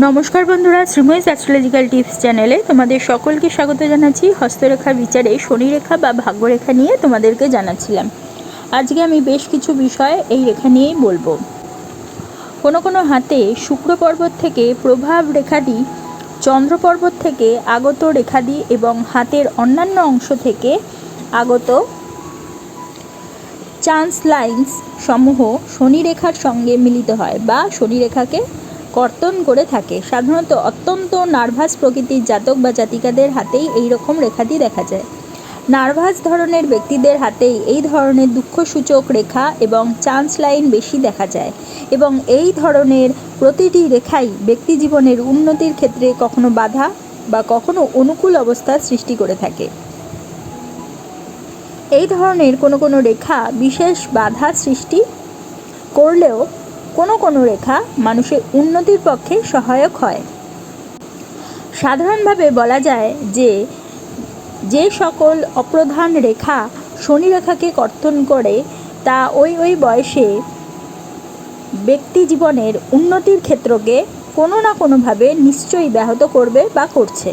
নমস্কার বন্ধুরা Sreemoyee astrological tips চ্যানেলে তোমাদের সকলকে স্বাগত জানাচ্ছি। হস্তরেখার বিচারে শনিরেখা বা ভাগ্যরেখা নিয়ে তোমাদেরকে জানাচ্ছিলাম। আজকে আমি বেশ কিছু বিষয় এই রেখা নিয়েই বলব। কোনো কোনো হাতে শুক্র পর্বত থেকে প্রভাব রেখাটি, চন্দ্র পর্বত থেকে আগত রেখাদি এবং হাতের অন্যান্য অংশ থেকে আগত চান্স লাইন্স সমূহ শনিরেখার সঙ্গে মিলিত হয় বা শনিরেখাকে কর্তন করে থাকে। সাধারণত অত্যন্ত নার্ভাস প্রকৃতির জাতক বা জাতিকাদের হাতেই এই রকম রেখাটি দেখা যায়। নার্ভাস ধরনের ব্যক্তিদের হাতেই এই ধরনের দুঃখসূচক রেখা এবং চান্স লাইন বেশি দেখা যায় এবং এই ধরনের প্রতিটি রেখাই ব্যক্তি জীবনের উন্নতির ক্ষেত্রে কখনো বাধা বা কখনো অনুকূল অবস্থার সৃষ্টি করে থাকে। এই ধরনের কোনো কোনো রেখা বিশেষ বাধা সৃষ্টি করলেও কোনো কোনো রেখা মানুষের উন্নতির পক্ষে সহায়ক হয়। সাধারণভাবে বলা যায় যে যে সকল অপ্রধান রেখা শনি রেখাকে কর্তন করে, তা ওই ওই বয়সে ব্যক্তি জীবনের উন্নতির ক্ষেত্রকে কোনো না কোনোভাবে নিশ্চয়ই ব্যাহত করবে বা করছে।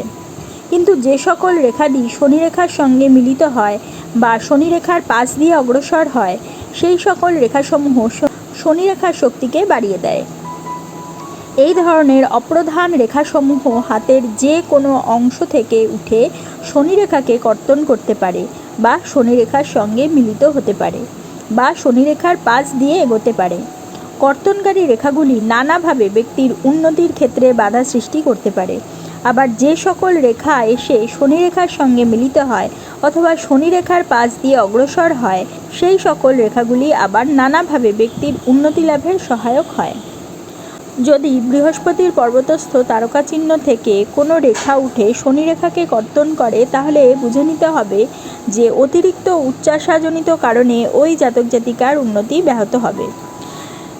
কিন্তু যে সকল রেখাদি শনি রেখার সঙ্গে মিলিত হয় বা শনি রেখার পাশ দিয়ে অগ্রসর হয়, সেই সকল রেখাসমূহ শনি রেখার শক্তিকে বাড়িয়ে দেয়। এই ধরনের অপ্রধান রেখাসমূহ হাতের যে কোনো অংশ থেকে উঠে শনি রেখাকে কর্তন করতে পারে বা শনি রেখার সঙ্গে মিলিত হতে পারে বা শনি রেখার পাশ দিয়ে এগোতে পারে। কর্তনকারী রেখাগুলি নানাভাবে ব্যক্তির উন্নতির ক্ষেত্রে বাধা সৃষ্টি করতে পারে। আবার যে সকল রেখা এসে শনি রেখার সঙ্গে মিলিত হয় অথবা শনি রেখার পাশ দিয়ে অগ্রসর হয়, সেই সকল রেখাগুলি আবার নানাভাবে ব্যক্তির উন্নতি লাভের সহায়ক হয়। যদি বৃহস্পতির পর্বতস্থ তারকাচিহ্ন থেকে কোনো রেখা উঠে শনি রেখাকে কর্তন করে, তাহলে বুঝে নিতে হবে যে অতিরিক্ত উচ্চাসাজনিত কারণে ওই জাতক জাতিকার উন্নতি ব্যাহত হবে।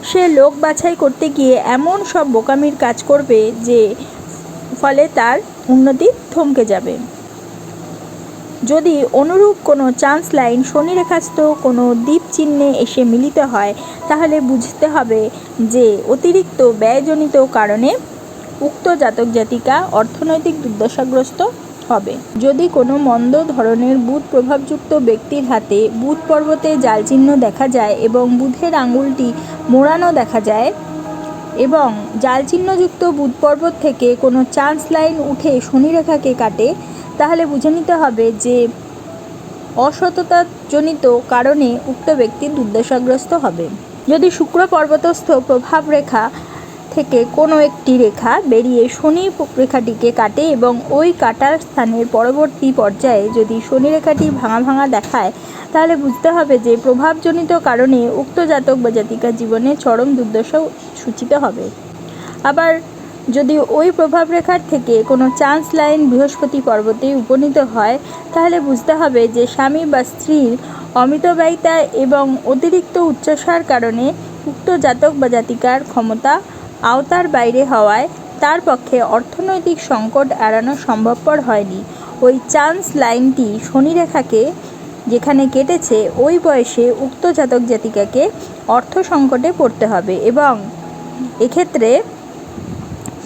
সে লোক বাছাই করতে গিয়ে এমন সব বোকামির কাজ করবে যে ফলে তার উন্নতি থমকে যাবে। যদি অনুরূপ কোনো চান্স লাইন শনিরেখাস্থ কোনো দ্বীপ চিহ্নে এসে মিলিত হয়, তাহলে বুঝতে হবে যে অতিরিক্ত ব্যয়জনিত কারণে উক্ত জাতক জাতিকা অর্থনৈতিক দুর্দশাগ্রস্ত হবে। যদি কোনো মন্দ ধরনের বুধ প্রভাবযুক্ত ব্যক্তির হাতে বুধ পর্বতে জাল চিহ্ন দেখা যায় এবং বুধের আঙুলটি মোড়ানো দেখা যায় এবং জাল চিহ্নযুক্ত বুধ পর্বত থেকে কোনো চান্স লাইন উঠে শনিরেখাকে কাটে, তাহলে বুঝে নিতে হবে যে অসততাজনিত কারণে উক্ত ব্যক্তি দুর্দশাগ্রস্ত হবে। যদি শুক্র পর্বতস্থ প্রভাব রেখা থেকে কোনো একটি রেখা বেরিয়ে শনি রেখাটিকে কাটে এবং ওই কাটার স্থানের পরবর্তী পর্যায়ে যদি শনি রেখাটি ভাঙা ভাঙা দেখায় তাহলে বুঝতে হবে যে প্রভাবজনিত কারণে উক্ত জাতক বা জাতিকার জীবনে চরম দুর্দশা সূচিত হবে। আবার যদি ওই প্রভাব রেখার থেকে কোনো চান্স লাইন বৃহস্পতি পর্বতে উপনীত হয়, তাহলে বুঝতে হবে যে স্বামী বা স্ত্রীর অমিতব্যয়িতা এবং অতিরিক্ত উচ্চাসার কারণে উক্ত জাতক বা জাতিকার ক্ষমতা আওতার বাইরে হওয়ায় তার পক্ষে অর্থনৈতিক সংকট এড়ানো সম্ভবপর হয়নি। ওই চান্স লাইনটি শনিরেখাকে যেখানে কেটেছে, ওই বয়সে উক্ত জাতক জাতিকাকে অর্থ সংকটে পড়তে হবে এবং এক্ষেত্রে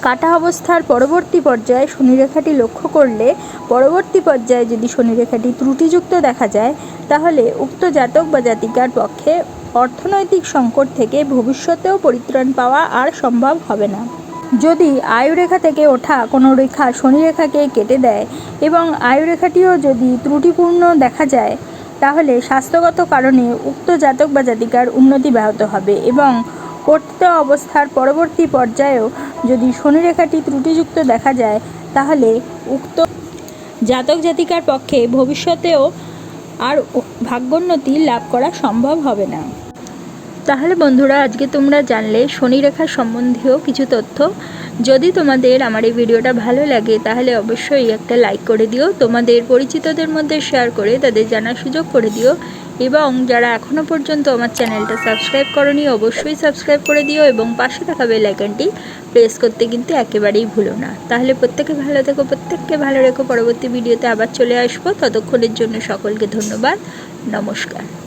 কাটা অবস্থার পরবর্তী পর্যায়ে শনিরেখাটি লক্ষ্য করলে পরবর্তী পর্যায়ে যদি শনিরেখাটি ত্রুটিযুক্ত দেখা যায়, তাহলে উক্ত জাতক বা জাতিকার পক্ষে অর্থনৈতিক সংকট থেকে ভবিষ্যতেও পরিত্রাণ পাওয়া আর সম্ভব হবে না। যদি আয়ুরেখা থেকে ওঠা কোনো রেখা শনিরেখাকে কেটে দেয় এবং আয়ুরেখাটিও যদি ত্রুটিপূর্ণ দেখা যায় তাহলে স্বাস্থ্যগত কারণে উক্ত জাতক বা জাতিকার উন্নতি ব্যাহত হবে এবং কর্তৃত্ব অবস্থার পরবর্তী পর্যায়েও যদি শনিরেখাটি ত্রুটিযুক্ত দেখা যায়, তাহলে উক্ত জাতক জাতিকার পক্ষে ভবিষ্যতেও আর ভাগ্যোন্নতি লাভ করা সম্ভব হবে না। তাহলে বন্ধুরা, আজকে তোমরা জানলে শনিরেখা সম্বন্ধীয় কিছু তথ্য। যদি তোমাদের আমার এই ভিডিওটা ভালো লাগে, তাহলে অবশ্যই একটা লাইক করে দিও, তোমাদের পরিচিতদের মধ্যে শেয়ার করে তাদের জানার সুযোগ করে দিও। এবং যারা এখনও পর্যন্ত আমার চ্যানেলটা সাবস্ক্রাইব করনি, অবশ্যই সাবস্ক্রাইব করে দিও এবং পাশে থাকা বেল আইকনটি প্রেস করতে কিন্তু একেবারেই ভুলো না। তাহলে প্রত্যেকে ভালো থেকো, প্রত্যেককে ভালো রেখো। পরবর্তী ভিডিওতে আবার চলে আসব। ততক্ষণের জন্য সকলকে ধন্যবাদ। নমস্কার।